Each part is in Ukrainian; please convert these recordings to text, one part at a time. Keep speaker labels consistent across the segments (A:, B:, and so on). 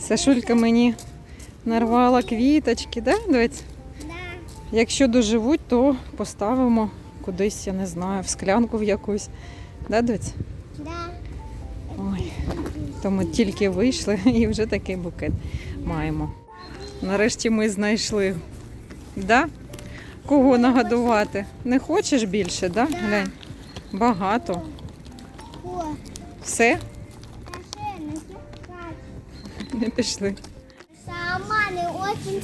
A: Сашулька мені нарвала квіточки, да?
B: Да.
A: Якщо доживуть, то поставимо кудись, я не знаю, в склянку в якусь. Да?
B: Да.
A: Ой, то ми тільки вийшли і вже такий букет маємо. Нарешті ми знайшли. Да? Кого нагодувати? Не хочеш більше, да?
B: Да.
A: Глянь. Багато.
B: О,
A: Все? Не пішли.
B: Сама не очень.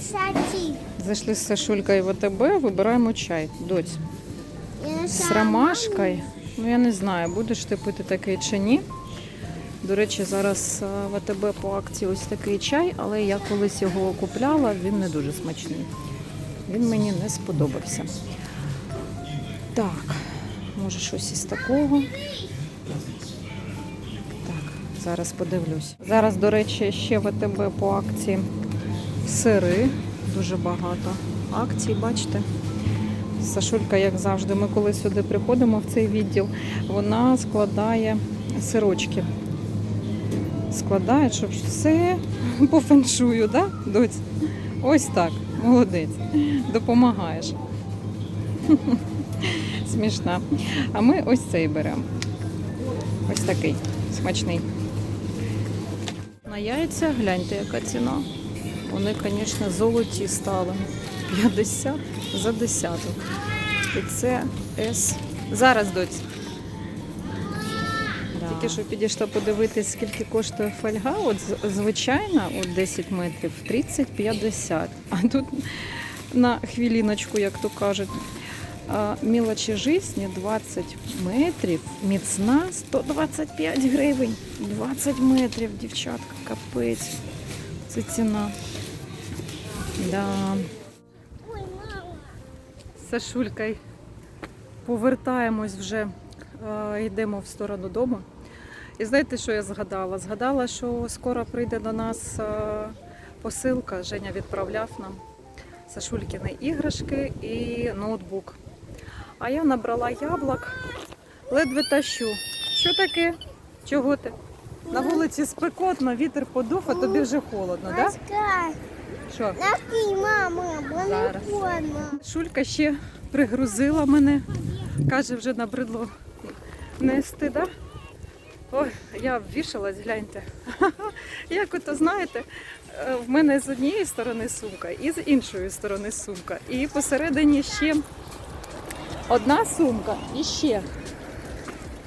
A: Зайшли з Сашулькою в АТБ, вибираємо чай. Доць. З ромашкою. Ну я не знаю, будеш ти пити такий чи ні. До речі, зараз е, в АТБ по акції ось такий чай, але я колись його купляла, він не дуже смачний. Він мені не сподобався. Так, може щось із такого. Зараз подивлюсь. Зараз, до речі, ще в АТБ по акції сири. Дуже багато акцій, бачите. Сашулька, як завжди, ми коли сюди приходимо в цей відділ, вона складає сирочки. Складає, щоб все по феншую, да, доць? Ось так, молодець. Допомагаєш. Смішна. А ми ось цей беремо. Ось такий смачний. На яйця гляньте, яка ціна. Вони, звісно, золоті стали. 50 за десяток. І це С. Зараз доць. Тільки що підійшла подивитись, скільки коштує фольга. От звичайна, от 10 метрів, 30-50. А тут на хвиліночку, як то кажуть. Мілочі жизні 20 метрів, міцна 125 гривень. 20 метрів, дівчатка, капець. Це ціна. Да. З повертаємось вже, йдемо в сторону дому. І знаєте, що я згадала? Згадала, що скоро прийде до нас посилка. Женя відправляв нам Сашулькіни іграшки і ноутбук. А я набрала яблук, ледве тащу. Що таке? Чого ти? На вулиці спекотно, вітер подув, а тобі вже холодно, так? Да? Що?
B: Мама, бо не
A: Зараз.
B: холодно.
A: Шулька ще пригрузила мене. Каже, вже набридло нести, да? Ой, я ввішалась, гляньте. Як ото знаєте, е, в мене з однієї сторони сумка і з іншої сторони сумка. І посередині ще одна сумка і ще.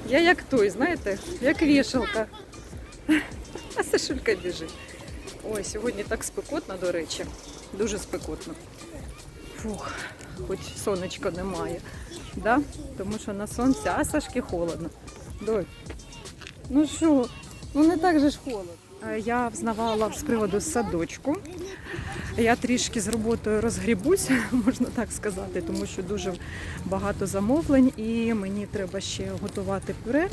A: Я як той, знаєте, як вішалка. А Сашулька біжить. Ой, сьогодні так спекотно, до речі. Дуже спекотно. Фух, хоч сонечка немає. Да? Тому що на сонці, а Сашки холодно. Дой. Ну що, ну не так же ж холодно. Е, Я взнавала з приводу садочку. Я трішки з роботою розгрібусь, можна так сказати, тому що дуже багато замовлень і мені треба ще готувати пюре. Е,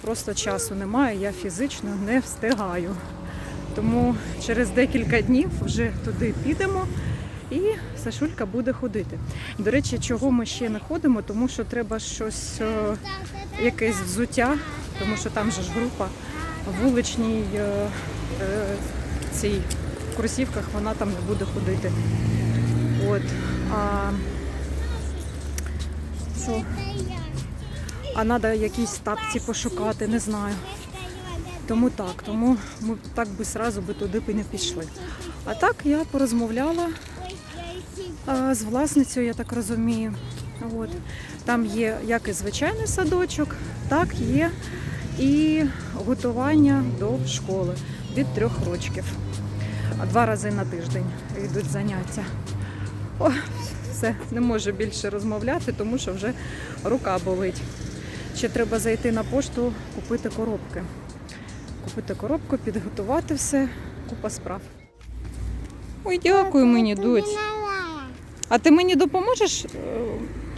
A: Просто часу немає, я фізично не встигаю. Тому через декілька днів вже туди підемо і Сашулька буде ходити. До речі, чого ми ще не ходимо, тому що треба щось, е, якесь взуття, тому що там же ж група вуличній е, е, цій кросівках вона там не буде ходити. От. А, що? а треба якісь тапці пошукати, не знаю. Тому так, тому ми так би сразу би туди б і не пішли. А так я порозмовляла а, з власницею, я так розумію. От. Там є як і звичайний садочок, так є і готування до школи від трьох рочків. Два рази на тиждень йдуть заняття. О, все, не можу більше розмовляти, тому що вже рука болить. Ще треба зайти на пошту, купити коробки. Купити коробку, підготувати все, купа справ. Ой, дякую мені, доць. А ти мені допоможеш? е,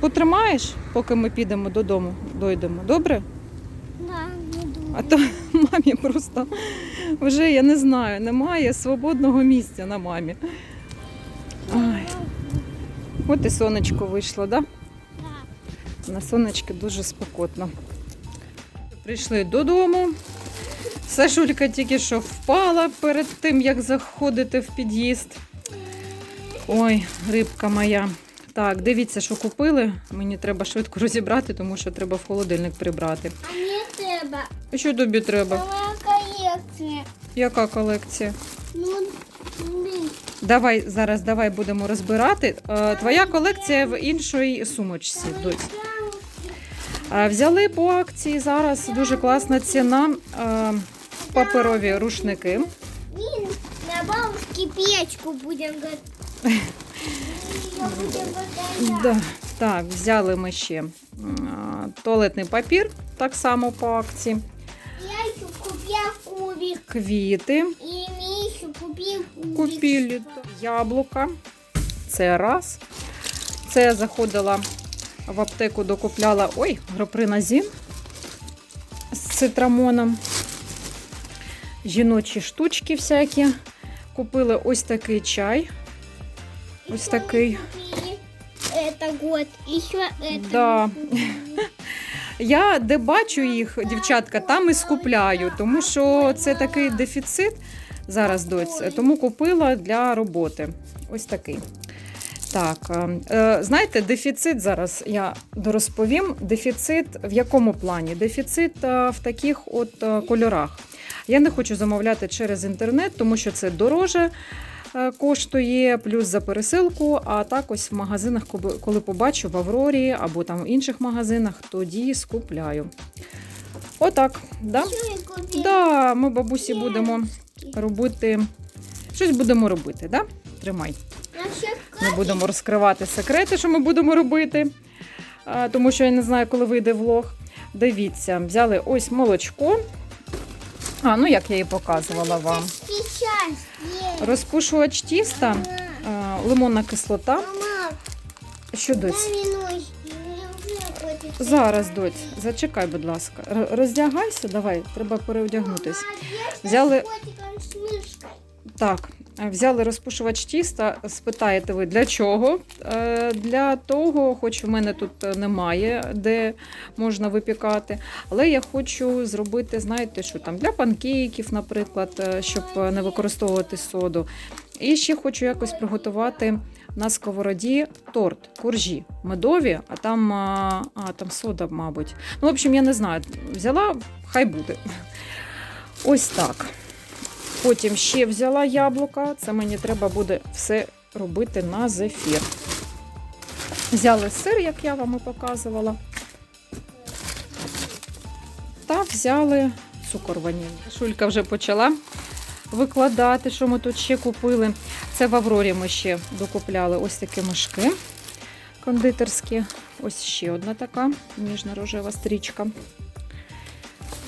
A: Потримаєш, поки ми підемо додому, дойдемо. Добре? А то мамі просто вже я не знаю, немає свободного місця на мамі. Ай. От і сонечко вийшло, так? Да? На сонечки дуже спекотно. Прийшли додому. Сашулька тільки що впала перед тим, як заходити в під'їзд. Ой, рибка моя. Так, дивіться, що купили. Мені треба швидко розібрати, тому що треба в холодильник прибрати.
B: Треба.
A: Що тобі треба?
B: Моя колекція.
A: Яка колекція?
B: Ну.
A: Давай зараз давай будемо розбирати. Е, Твоя колекція в іншій сумочці. Е, Взяли по акції зараз дуже класна ціна. е, Паперові рушники.
B: Він на бабушке печку будем готовить.
A: Да. Так, взяли ми ще туалетний папір, так само по акції.
B: Я еще купил кубик.
A: Квіти
B: И Мишу купил кубик.
A: купили. Яблука. Це раз. Це я заходила в аптеку, докупляла ой, гропринозін з цитрамоном. Жіночі штучки всякі. Купили ось такий чай. Ось
B: Еще
A: такий.
B: мы купили Это год. Еще это.
A: Да. Я де бачу їх, дівчатка, там і скупляю, тому що це такий дефіцит зараз доць, тому купила для роботи. Ось такий. Так, е, е, знаєте, дефіцит зараз я дорозповім. Дефіцит в якому плані? Дефіцит е, в таких от кольорах. Я не хочу замовляти через інтернет, тому що це дороже коштує, плюс за пересилку. А так ось в магазинах, коли- побачу в Аврорі або там в інших магазинах, тоді скупляю. Отак. Да? Да, ми бабусі будемо робити. Щось будемо робити, да? Тримай. Ми будемо розкривати секрети, що ми будемо робити. Тому що я не знаю, коли вийде влог. Дивіться, взяли ось молочко. А, ну як я її показувала вам. Розпушувач тіста, лимонна кислота. Що доць? Зараз, доць, зачекай, будь ласка. Роздягайся, давай, треба переодягнутись. Взяли-. Так, е, взяли розпушувач тіста. Спитаєте ви для чого? Е, Для того, хоч в мене тут е, немає, де можна випікати. Але я хочу зробити, знаєте, що там для панкейків, наприклад, е, щоб не використовувати соду. І ще хочу якось приготувати на сковороді торт, коржі медові, а там, а, а, там сода, мабуть. Ну, в общем, я не знаю. Взяла, хай буде. Ось так. Потім ще взяла яблука. Це мені треба буде все робити на зефір. Взяли сир, як я вам і показувала. Та взяли цукор ванільний. Шулька вже почала викладати, що ми тут ще купили. Це в Аврорі ми ще докупляли ось такі мишки кондитерські. Ось ще одна така ніжно-рожева стрічка.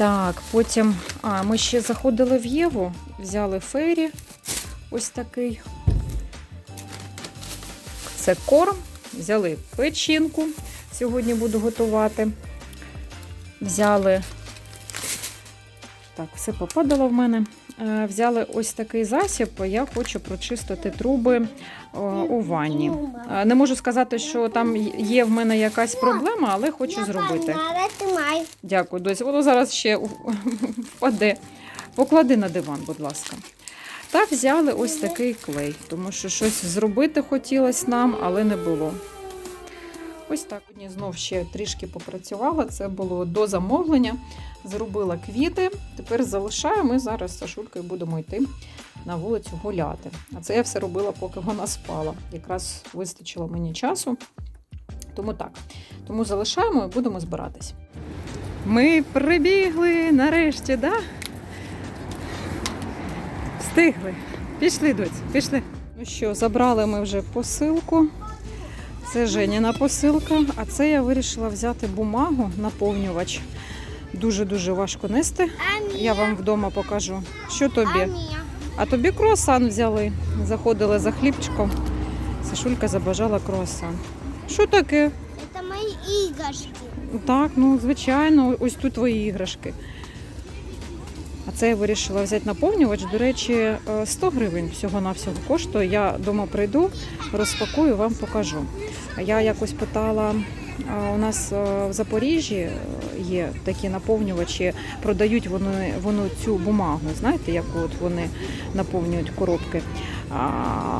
A: Так, потім. А, ми ще заходили в Єву, взяли фейрі. Ось такий. Це корм. Взяли печінку. Сьогодні буду готувати. Взяли. Так, все попадало в мене. Е, Взяли ось такий засіб. Я хочу прочистити труби у ванні. Е, Не можу сказати, що там є в мене якась проблема, але хочу зробити. Дякую, досі. Воно зараз ще впаде. Поклади на диван, будь ласка. Та взяли ось такий клей, тому що щось зробити хотілося нам, але не було. Ось так. Сьогодні знов ще трішки попрацювала. Це було до замовлення. Зробила квіти. Тепер залишаю. Ми зараз з Сашулькою будемо йти на вулицю гуляти. А це я все робила, поки вона спала. Якраз вистачило мені часу. Тому так. Тому залишаємо і будемо збиратись. Ми прибігли нарешті, да? Встигли. Пішли, доць, пішли. Ну що, забрали ми вже посилку. Це Женіна посилка, а це я вирішила взяти бумагу, наповнювач. Дуже-дуже важко нести. Я вам вдома покажу. Що тобі? А тобі круасан взяли. Заходили за хлібчиком. Сашулька забажала круасан. Що таке?
B: Это мои игрушки.
A: Так, ну звичайно, ось тут твої іграшки. А це я вирішила взяти наповнювач. До речі, е, 100 гривень всього-навсього коштує. Я вдома прийду, розпакую, вам покажу. Я якось питала у нас в Запоріжжі е, є такі наповнювачі, продають вони, вони цю бумагу. Знаєте, як от вони наповнюють коробки.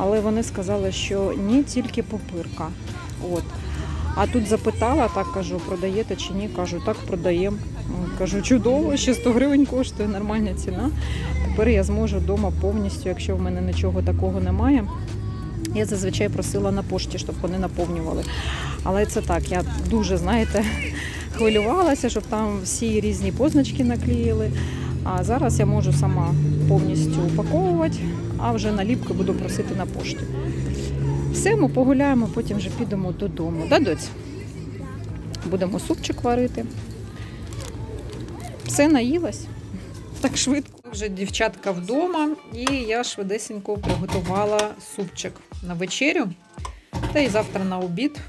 A: Але вони сказали, що не тільки пупирка. От. А тут запитала, так кажу, продаєте чи ні? Кажу, так продаємо. Кажу, чудово, ще 100 гривень коштує нормальна ціна. Тепер я зможу вдома повністю, якщо в мене нічого такого немає. Я зазвичай просила на пошті, щоб вони наповнювали. Але це так, я дуже, знаєте, хвилювалася, щоб там всі різні позначки наклеїли. А зараз я можу сама повністю упаковувати, а вже наліпки буду просити на пошті. Все, ми погуляємо, потім вже підемо додому. Да, доць? Будемо супчик варити. Все наїлась. Так швидко. Вже дівчатка вдома, і я швидесенько приготувала супчик на вечерю. Та й завтра на обід.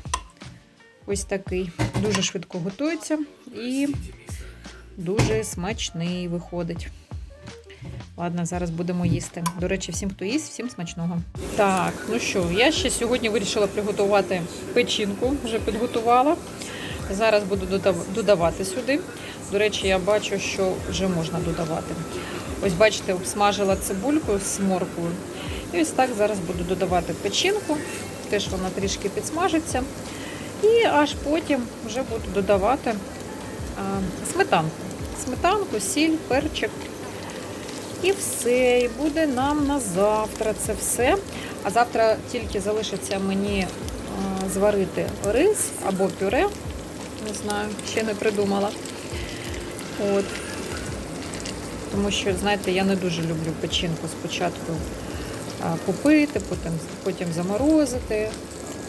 A: Ось такий. Дуже швидко готується і дуже смачний виходить. Ладно, зараз будемо їсти. До речі, всім, хто їсть, всім смачного. Так, ну що, я ще сьогодні вирішила приготувати печінку, вже підготувала. Зараз буду додавати сюди. До речі, я бачу, що вже можна додавати. Ось бачите, обсмажила цибульку з морквою. І ось так зараз буду додавати печінку. Теж вона трішки підсмажиться. І аж потім вже буду додавати а, сметанку. Сметанку, сіль, перчик. І все. І буде нам на завтра це все. А завтра тільки залишиться мені зварити рис або пюре. Не знаю, ще не придумала. От. Тому що, знаєте, я не дуже люблю печінку спочатку купити, потім, потім заморозити.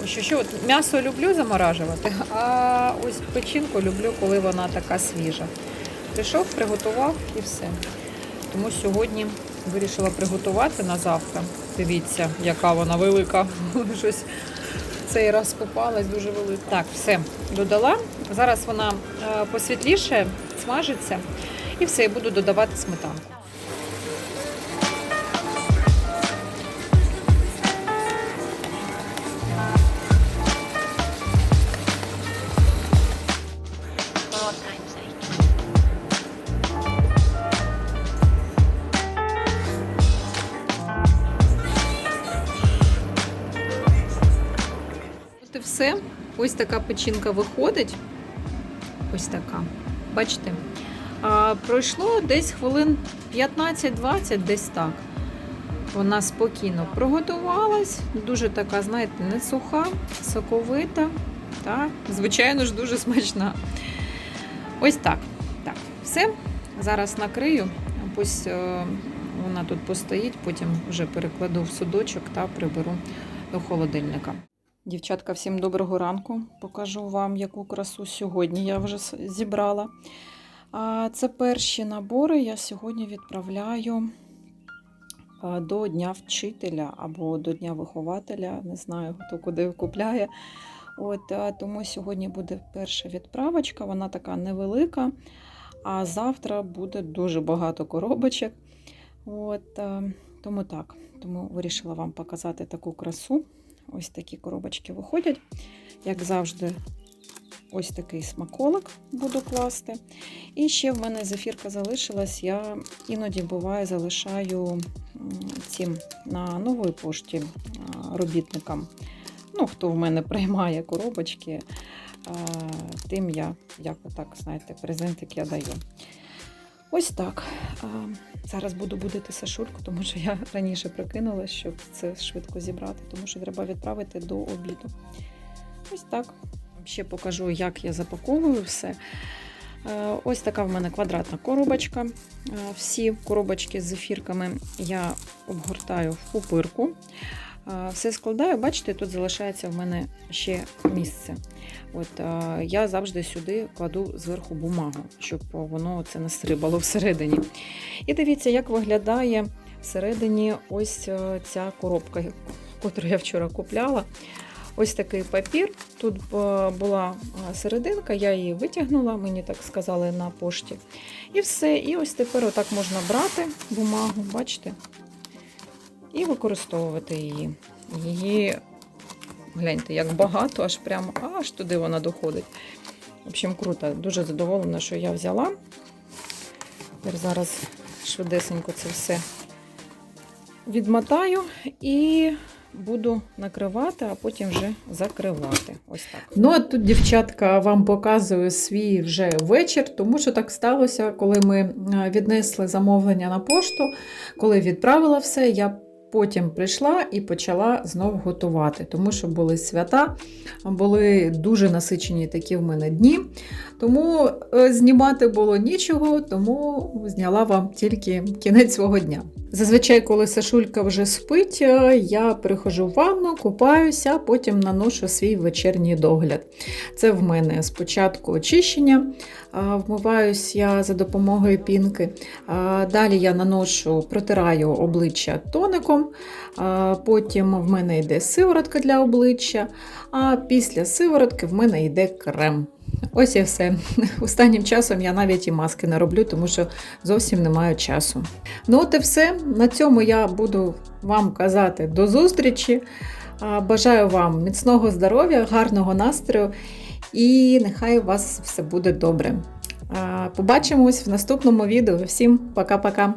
A: Що, що, от м'ясо люблю заморажувати, а ось печінку люблю, коли вона така свіжа. Прийшов, приготував і все. Тому сьогодні вирішила приготувати на завтра. Дивіться, яка вона велика. Щось цей раз попалась дуже велика. Так, все, додала. Зараз вона е, посвітліше, смажиться. І все, і буду додавати сметанку. От. Ось така печінка виходить. Ось така. Бачите? А, пройшло десь хвилин 15-20, десь так. Вона спокійно приготувалась. Дуже така, знаєте, не суха, соковита. Так, звичайно ж, дуже смачна. Ось так. Так, все. Зараз накрию. Ось е, вона тут постоїть, потім вже перекладу в судочок та приберу до холодильника. Дівчатка, всім доброго ранку. Покажу вам, яку красу сьогодні я вже зібрала. А Це перші набори я сьогодні відправляю до Дня вчителя або до Дня вихователя. Не знаю, хто куди купляє. От, тому сьогодні буде перша відправочка, вона така невелика. А завтра буде дуже багато коробочок. От, тому так. Тому вирішила вам показати таку красу. Ось такі коробочки виходять. Як завжди, ось такий смаколик буду класти. І ще в мене зефірка залишилась. Я іноді буває залишаю цим на новій пошті робітникам. Ну, хто в мене приймає коробочки, тим я, як отак, знаєте, презентик я даю. Ось так. Зараз буду будити Сашульку, тому що я раніше прикинула, щоб це швидко зібрати, тому що треба відправити до обіду. Ось так. Ще покажу, як я запаковую все. Ось така в мене квадратна коробочка. Всі коробочки з зефірками я обгортаю в пупирку. Е, Все складаю, бачите, тут залишається в мене ще місце. От е, Я завжди сюди кладу зверху бумагу, щоб воно це не стрибало всередині. І дивіться, як виглядає всередині ось е, ця коробка, яку я вчора купляла. Ось такий папір. Тут була серединка, я її витягнула, мені так сказали на пошті. І все. І ось тепер отак можна брати бумагу, бачите, і використовувати її. Її Гляньте, як багато, аж прямо аж туди вона доходить. В общем, круто. Дуже задоволена, що я взяла. Тепер зараз швидесенько це все відмотаю і буду накривати, а потім вже закривати. Ось так. Ну, а тут дівчатка вам показую свій вже вечір, тому що так сталося, коли ми е, віднесли замовлення на пошту, коли відправила все, я потім прийшла і почала знову готувати, тому що були свята, були дуже насичені такі в мене дні. Тому е, знімати було нічого, тому зняла вам тільки кінець свого дня. Зазвичай, коли Сашулька вже спить, е, я приходжу в ванну, купаюся, потім наношу свій вечірній догляд. Це в мене спочатку очищення, а, вмиваюсь я за допомогою пінки. Далі я наношу, протираю обличчя тоником, потім в мене йде сиворотка для обличчя, а після сиворотки в мене йде крем. Ось і все. Останнім часом я навіть і маски не роблю, тому що зовсім не маю часу. Ну, от і все. На цьому я буду вам казати до зустрічі. Бажаю вам міцного здоров'я, гарного настрою і нехай у вас все буде добре. Побачимось в наступному відео. Всім пока-пока!